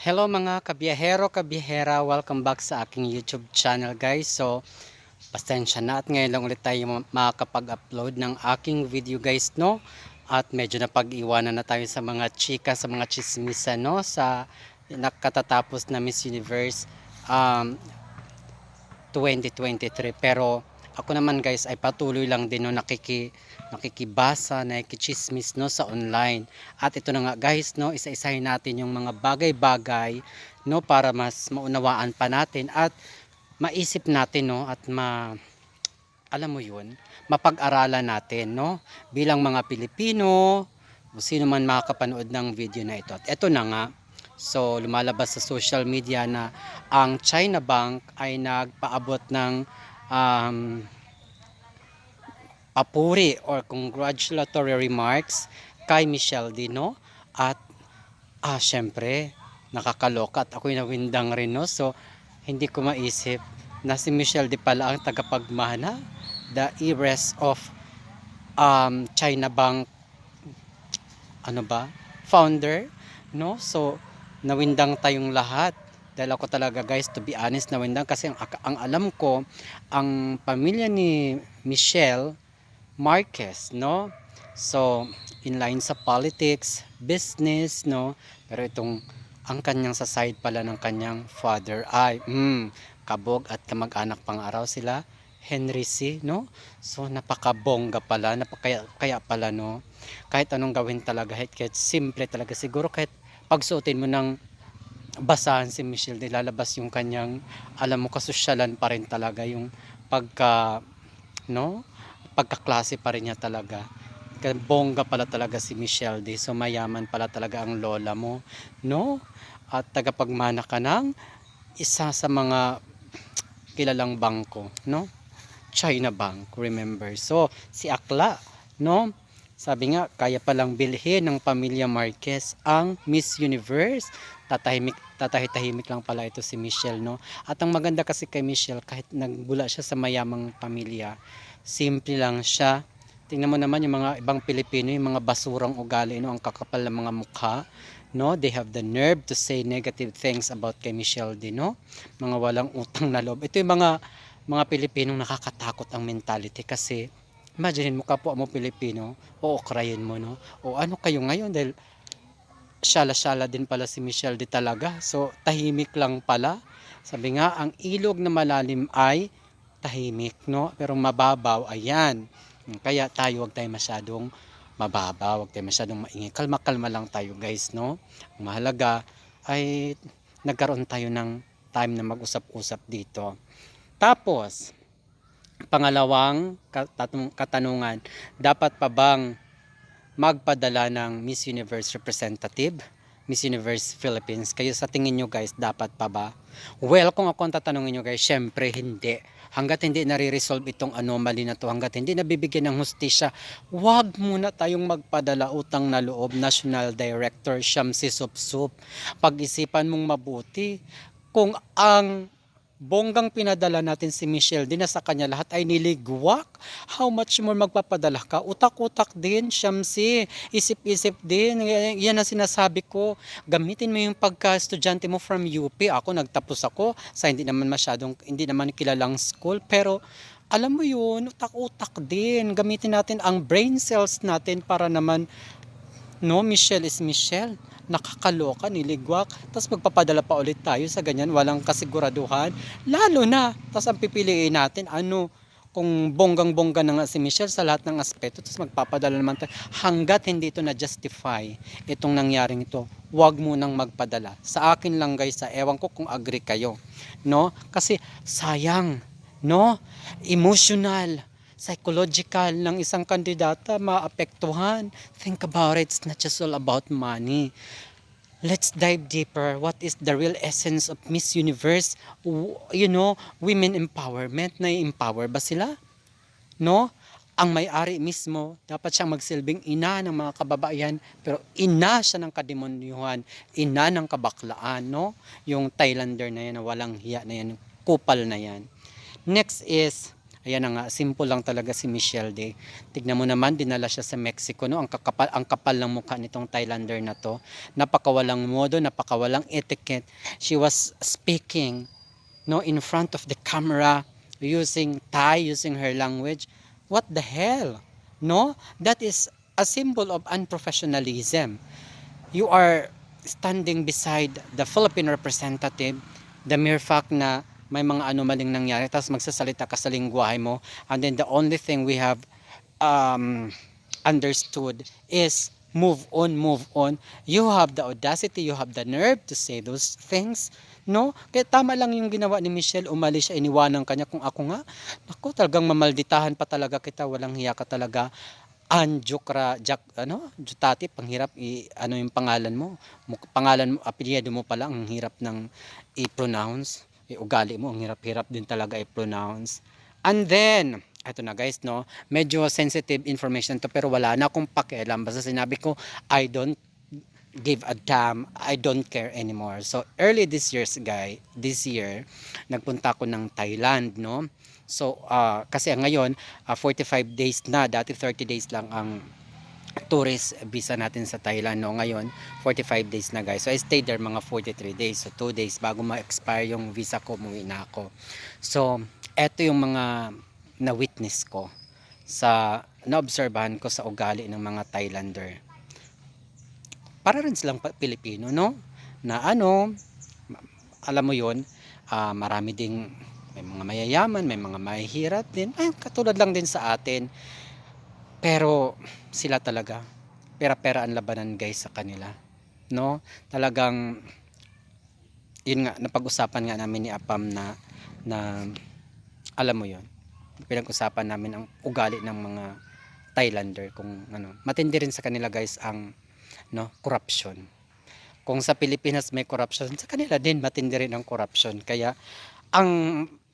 Hello mga kabiyahero, kabiyahera, welcome back sa aking YouTube channel guys. So, pasensya na at ngayon lang ulit tayo ma- makakapag-upload ng aking video guys, no? At medyo napag-iwanan na tayo sa mga chika, sa mga chismisa, no? Sa nakatatapos na Miss Universe um, 2023. Pero ako naman guys ay patuloy lang din no nakiki nakikibasa, nakikichismis no sa online. At ito na nga guys no, isa-isahin natin yung mga bagay-bagay no para mas maunawaan pa natin at maisip natin no at ma alam mo yun, mapag-aralan natin no bilang mga Pilipino, sino man makakapanood ng video na ito. At ito na nga, so lumalabas sa social media na ang China Bank ay nagpaabot ng um, papuri or congratulatory remarks kay Michelle Dino at ah syempre nakakaloka at ako'y nawindang rin no? So hindi ko maisip na si Michelle Di pala ang tagapagmana the heiress of um, China Bank ano ba founder no? So nawindang tayong lahat dahil ako talaga guys to be honest nawindang kasi ang, ang alam ko ang pamilya ni Michelle Marquez, no? So, in line sa politics, business, no? Pero itong ang kanyang sa side pala ng kanyang father ay mm, kabog at kamag-anak pang araw sila Henry C, no? So napakabongga pala, napakaya kaya pala no. Kahit anong gawin talaga, kahit, kahit simple talaga siguro kahit pagsuotin mo ng basahan si Michelle, di lalabas yung kanyang alam mo kasosyalan pa rin talaga yung pagka no? pagkaklase pa rin niya talaga. Bongga pala talaga si Michelle D. So mayaman pala talaga ang lola mo. No? At tagapagmana ka ng isa sa mga kilalang bangko. No? China Bank, remember. So, si Akla, no? Sabi nga, kaya palang bilhin ng pamilya Marquez ang Miss Universe. Tatahimik, tatahitahimik lang pala ito si Michelle, no? At ang maganda kasi kay Michelle, kahit nagbula siya sa mayamang pamilya, simple lang siya. Tingnan mo naman yung mga ibang Pilipino, yung mga basurang ugali, no? ang kakapal ng mga mukha. No, they have the nerve to say negative things about kay Michelle din, no? Mga walang utang na loob. Ito yung mga mga Pilipinong nakakatakot ang mentality kasi imagine mo kapwa mo Pilipino, o okrayin mo, no? O ano kayo ngayon dahil syala-syala din pala si Michelle di talaga. So, tahimik lang pala. Sabi nga, ang ilog na malalim ay tahimik, no? Pero mababaw, ayan. Kaya tayo, wag tayo masyadong mababaw, wag tayo masyadong maingay. Kalma-kalma lang tayo, guys, no? Ang mahalaga ay nagkaroon tayo ng time na mag-usap-usap dito. Tapos, pangalawang katanung- katanungan, dapat pa bang magpadala ng Miss Universe representative? Miss Universe Philippines. Kayo sa tingin nyo guys, dapat pa ba? Well, kung ako ang tatanungin nyo guys, syempre hindi. Hanggat hindi nare-resolve itong anomaly na to, hanggat hindi nabibigyan ng hustisya, wag muna tayong magpadala utang na loob, National Director Shamsi Supsup. Pag-isipan mong mabuti, kung ang bonggang pinadala natin si Michelle, din sa kanya lahat ay niligwak. How much more magpapadala ka? Utak-utak din, Shamsi. Isip-isip din. Yan ang sinasabi ko. Gamitin mo yung pagka-estudyante mo from UP. Ako, nagtapos ako sa hindi naman masyadong, hindi naman kilalang school. Pero, alam mo yun, utak-utak din. Gamitin natin ang brain cells natin para naman No, Michelle is Michelle. Nakakaloka, niligwak. Tapos magpapadala pa ulit tayo sa ganyan, walang kasiguraduhan. Lalo na, tapos ang pipiliin natin, ano, kung bonggang-bongga na nga si Michelle sa lahat ng aspeto, tapos magpapadala naman tayo. Hanggat hindi ito na-justify, itong nangyaring ito, wag mo nang magpadala. Sa akin lang guys, sa ewan ko kung agree kayo. No? Kasi sayang, no? Emotional, psychological ng isang kandidata maapektuhan. Think about it, it's not just all about money. Let's dive deeper. What is the real essence of Miss Universe? You know, women empowerment. Na-empower ba sila? No? Ang may-ari mismo, dapat siyang magsilbing ina ng mga kababaihan, pero ina siya ng kademonyuhan, ina ng kabaklaan, no? Yung Thailander na yan, na walang hiya na yan, kupal na yan. Next is, Ayan nga, simple lang talaga si Michelle Day. Tignan mo naman, dinala siya sa Mexico, no? Ang kakapal, ang kapal ng mukha nitong Thailander na to. Napakawalang modo, napakawalang etiquette. She was speaking, no, in front of the camera, using Thai, using her language. What the hell? No? That is a symbol of unprofessionalism. You are standing beside the Philippine representative, the mere fact na may mga anomaling nangyari, tapos magsasalita ka sa lingwahe mo, and then the only thing we have um, understood is move on, move on. You have the audacity, you have the nerve to say those things. No? Kaya tama lang yung ginawa ni Michelle, umalis siya, iniwanan kanya kung ako nga. Naku, talagang mamalditahan pa talaga kita, walang hiya ka talaga. Anjukra, Jack, ano, Jutati, panghirap, i, ano yung pangalan mo? Pangalan mo, apelyido mo pala, ang hirap ng i-pronounce. Eh, ugali mo, ang hirap-hirap din talaga i-pronounce. And then, eto na guys, no, medyo sensitive information to pero wala na akong pakialam. Basta sinabi ko, I don't give a damn, I don't care anymore. So, early this year's guy, this year, nagpunta ako ng Thailand, no? So, ah, kasi ngayon, ah, 45 days na, dati 30 days lang ang tourist visa natin sa Thailand no? Ngayon 45 days na guys. So I stayed there mga 43 days. So 2 days bago ma-expire yung visa ko umuwi na ako. So eto yung mga na witness ko sa naobserbahan ko sa ugali ng mga Thailander. Para rin silang Pilipino no? Na ano alam mo yon ah, marami ding may mga mayayaman may mga mahihirap din. Ay katulad lang din sa atin pero sila talaga. Pera-pera ang labanan guys sa kanila. No? Talagang yun nga napag-usapan nga namin ni Apam na na alam mo yun pinag-usapan namin ang ugali ng mga Thailander kung ano. Matindi rin sa kanila guys ang no corruption. Kung sa Pilipinas may corruption sa kanila din matindi rin ang corruption. Kaya ang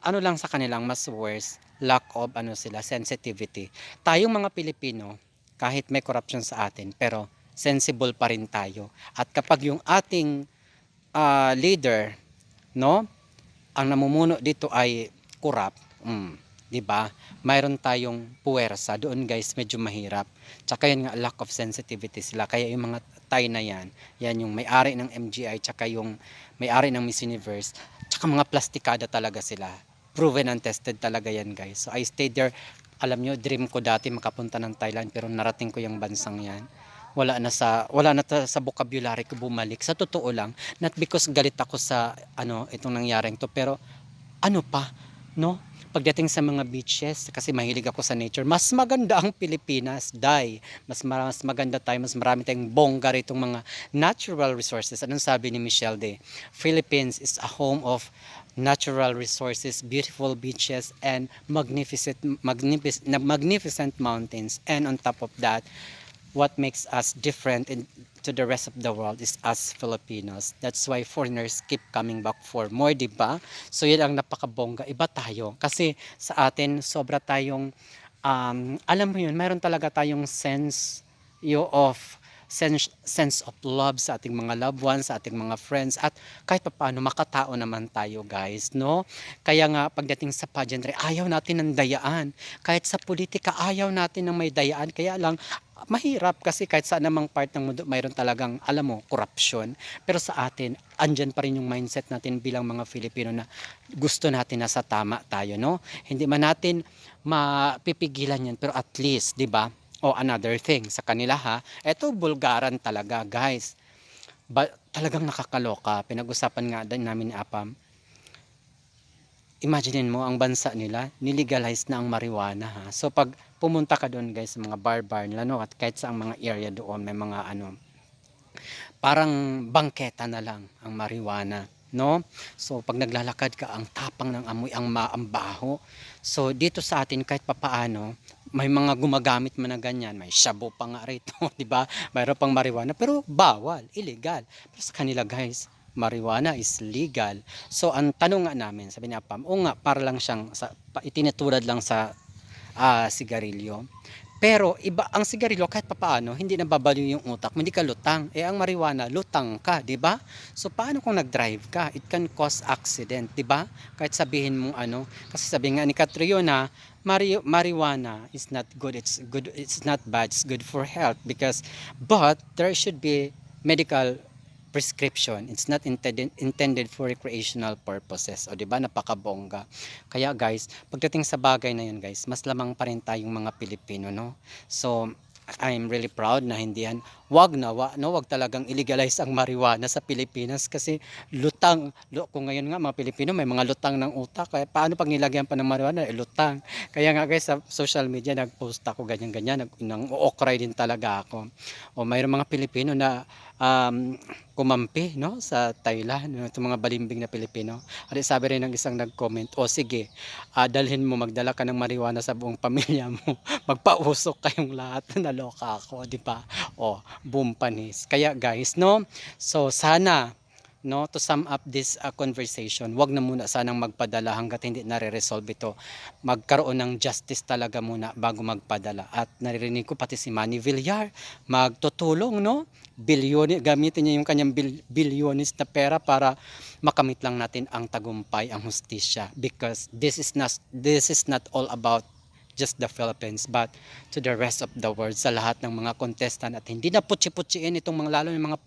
ano lang sa kanilang mas worse lack of ano sila sensitivity. Tayong mga Pilipino kahit may corruption sa atin pero sensible pa rin tayo. At kapag yung ating ah, leader no ang namumuno dito ay corrupt mm, 'di ba? Mayroon tayong puwersa. Doon guys medyo mahirap. Tsaka yun nga lack of sensitivity sila. Kaya yung mga Thai na yan yan yung may-ari ng MGI tsaka yung may-ari ng Miss Universe tsaka mga plastikada talaga sila proven and tested talaga yan guys. So I stayed there. Alam nyo dream ko dati makapunta ng Thailand pero narating ko yung bansang yan. Wala na sa wala na sa vocabulary ko bumalik. Sa totoo lang not because galit ako sa ano itong nangyaring to pero ano pa no? Pagdating sa mga beaches kasi mahilig ako sa nature mas maganda ang Pilipinas. Dai mas ma- mas maganda tayo mas marami tayong bongga itong mga natural resources. Anong sabi ni Michelle de? Philippines is a home of natural resources beautiful beaches and magnificent magnificent magnificent mountains and on top of that what makes us different in, to the rest of the world is us Filipinos. That's why foreigners keep coming back for more, di ba? So yun ang napakabongga. Iba tayo. Kasi sa atin, sobra tayong, um, alam mo yun, mayroon talaga tayong sense you of sense, sense of love sa ating mga loved ones, sa ating mga friends, at kahit pa paano, makatao naman tayo guys, no? Kaya nga, pagdating sa pageantry, ayaw natin ng dayaan. Kahit sa politika, ayaw natin ng may dayaan. Kaya lang, mahirap kasi kahit saan namang part ng mundo mayroon talagang alam mo corruption pero sa atin andyan pa rin yung mindset natin bilang mga Filipino na gusto natin na sa tama tayo no hindi man natin mapipigilan yan pero at least 'di ba o another thing sa kanila ha? Eto bulgaran talaga guys. Ba, talagang nakakaloka. Pinag-usapan nga din namin ni Apam Imaginein mo ang bansa nila nilegalize na ang marijuana ha? So pag pumunta ka doon guys sa mga bar-bar nila no? At kahit sa mga area doon may mga ano parang bangketa na lang ang marijuana no? So pag naglalakad ka ang tapang ng amoy ang maambaho so dito sa atin kahit papaano may mga gumagamit man na ganyan may shabu pa nga rito di ba? Mayroon pang marijuana pero bawal illegal. Pero sa kanila guys marijuana is legal. So ang tanong nga namin sabi ni Apam o nga para lang siyang sa, itinutulad lang sa ah sigarilyo. Pero iba ang sigarilyo kahit papaano hindi nababaliw yung utak hindi ka lutang. Eh ang marijuana, lutang ka, 'di ba? So paano kung nag-drive ka? It can cause accident, 'di ba? Kahit sabihin mo ano, kasi sabi nga ni Catriona, mari marijuana is not good. It's good it's not bad. It's good for health because but there should be medical prescription. It's not intended intended for recreational purposes. O 'di ba? Napakabongga. Kaya guys, pagdating sa bagay na 'yun guys, mas lamang pa rin tayong mga Pilipino, no? So I'm really proud na hindi yan. Wag na, wa, no, wag talagang illegalize ang marijuana sa Pilipinas kasi lutang. Lu, kung ngayon nga mga Pilipino may mga lutang ng utak. Kaya paano pag nilagyan pa ng marijuana? Eh, lutang. Kaya nga guys sa social media nag-post ako ganyan-ganyan. Nang uokray din talaga ako. O mayroong mga Pilipino na um, kumampi no sa Thailand no, itong mga balimbing na Pilipino. At sabi rin ng isang nag-comment o sige ah, dalhin mo magdala ka ng marijuana sa buong pamilya mo. Magpausok kayong lahat. Naloka ako di ba? O boom panis. Kaya guys no? So sana no to sum up this uh, conversation wag na muna sanang magpadala hangga't hindi nare-resolve ito. Magkaroon ng justice talaga muna bago magpadala. At naririnig ko pati si Manny Villar magtutulong no? Bilyon gamitin niya yung kanyang bil, bilyonis na pera para makamit lang natin ang tagumpay ang hustisya. Because this is not this is not all about just the Philippines but to the rest of the world sa lahat ng mga contestant at hindi na putsi-putsiin itong mga lalo yung mga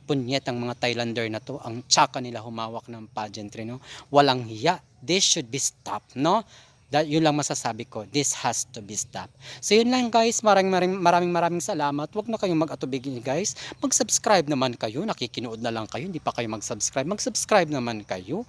punyet ang mga Thailander na to. Ang tsaka nila humawak ng pageantry no? Walang hiya. This should be stopped no that yun lang masasabi ko this has to be stopped. So yun lang guys. Maraming maraming maraming, maraming salamat. Wag na kayong mag-atubigin guys. Mag-subscribe naman kayo. Nakikinood na lang kayo. Hindi pa kayo mag-subscribe. Mag-subscribe naman kayo.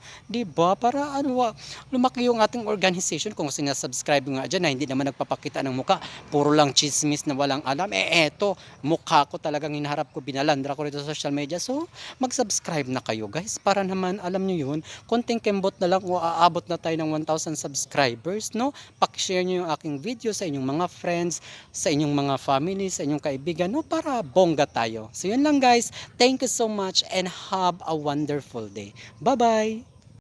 Ba para ano lumaki yung ating organization. Kung sinasubscribe nga dyan na hindi naman nagpapakita ng muka puro lang chismis na walang alam. Eh eto mukha ko talagang hinaharap ko binalandra ko rito sa social media. So mag-subscribe na kayo guys. Para naman alam nyo yun konting kembot na lang o aabot na tayo ng 1,000 subscribers no? Pakishare nyo yung aking video sa inyong mga friends sa inyong mga family sa inyong kaibigan no? Para bongga tayo. So yun lang guys. Thank you so much and have a wonderful day. Bye bye